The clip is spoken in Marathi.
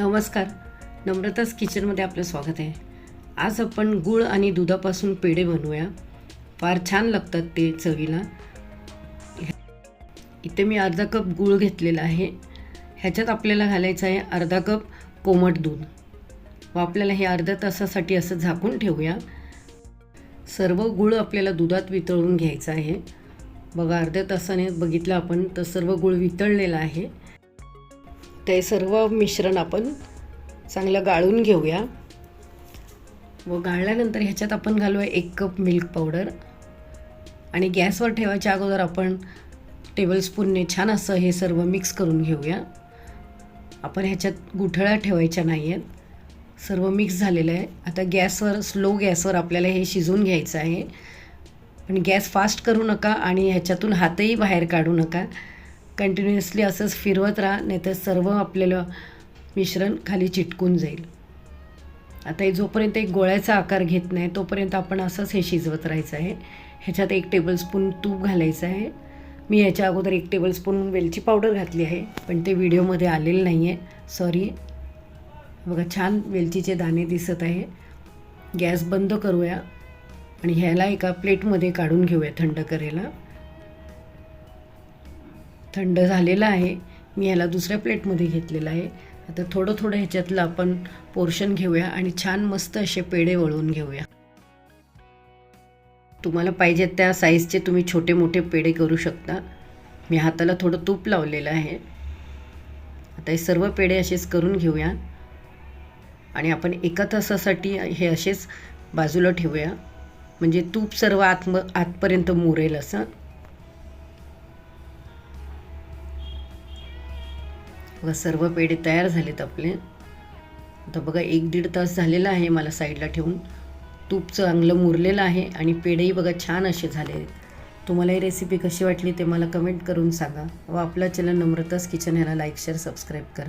नमस्कार. नम्रताच किचनमध्ये आपलं स्वागत आहे. आज आपण गूळ आणि दुधापासून पेढे बनवूया. फार छान लागतात ते चवीला. इथे मी अर्धा कप गूळ घेतलेला आहे. ह्याच्यात आपल्याला घालायचं आहे अर्धा कप कोमट दूध. व आपल्याला हे अर्ध्या तासासाठी असं झाकून ठेवूया. सर्व गूळ आपल्याला दुधात वितळून घ्यायचं आहे. बघा अर्ध्या तासाने बघितलं आपण तर सर्व गूळ वितळलेला आहे. ते सर्व मिश्रण आपण चांगलं गाळून घेऊया. व गाळल्यानंतर ह्याच्यात आपण घालूया एक कप मिल्क पावडर आणि गॅसवर ठेवायच्या अगोदर आपण टेबलस्पूनने छान असं हे सर्व मिक्स करून घेऊया. आपण ह्याच्यात गुठळ्या ठेवायच्या नाही आहेत सर्व मिक्स झालेलं आहे. आता गॅसवर स्लो गॅसवर आपल्याला हे शिजवून घ्यायचं आहे. पण गॅस फास्ट करू नका आणि ह्याच्यातून हातही बाहेर काढू नका. कंटिन्युअसली असंच फिरवत राहा नाहीतर सर्व आपल्याला मिश्रण खाली चिटकून जाईल. आता हे जोपर्यंत एक गोळ्याचा आकार घेत नाही तोपर्यंत आपण असंच हे शिजवत राहायचं आहे. ह्याच्यात एक टेबलस्पून तूप घालायचं आहे. मी ह्याच्या अगोदर एक टेबलस्पून वेलची पावडर घातली आहे पण ते व्हिडिओमध्ये आलेलं नाही आहे सॉरी बघा छान वेलचीचे दाणे दिसत आहे. गॅस बंद करूया आणि ह्याला एका प्लेटमध्ये काढून घेऊया थंड करायला. थंड झालेलं आहे. मी ह्याला दुसऱ्या प्लेटमध्ये घेतलेलं आहे. आता थोडं थोडं ह्याच्यातलं आपण पोर्शन घेऊया आणि छान मस्त असे पेढे वळवून घेऊया. तुम्हाला पाहिजेत त्या साईजचे तुम्ही छोटे मोठे पेढे करू शकता. मी हाताला थोडं तूप लावलेलं आहे. आता हे सर्व पेढे असेच करून घेऊया. आणि आपण एका तासासाठी हे असेच बाजूला ठेवूया. म्हणजे तूप सर्व आतम आतपर्यंत मुरेल असं. बघा सर्व पेढे तयार झालेत आपले. आता बघा एक दीड तास झालेला आहे मला साईडला ठेवून. तूप चांगलं मुरलेलं आहे आणि पेढेही बघा छान असे झाले आहेत. तुम्हाला ही रेसिपी कशी वाटली ते मला कमेंट करून सांगा व आपला चॅनल नम्रतास किचन ह्याला लाईक शेअर सबस्क्राईब करा.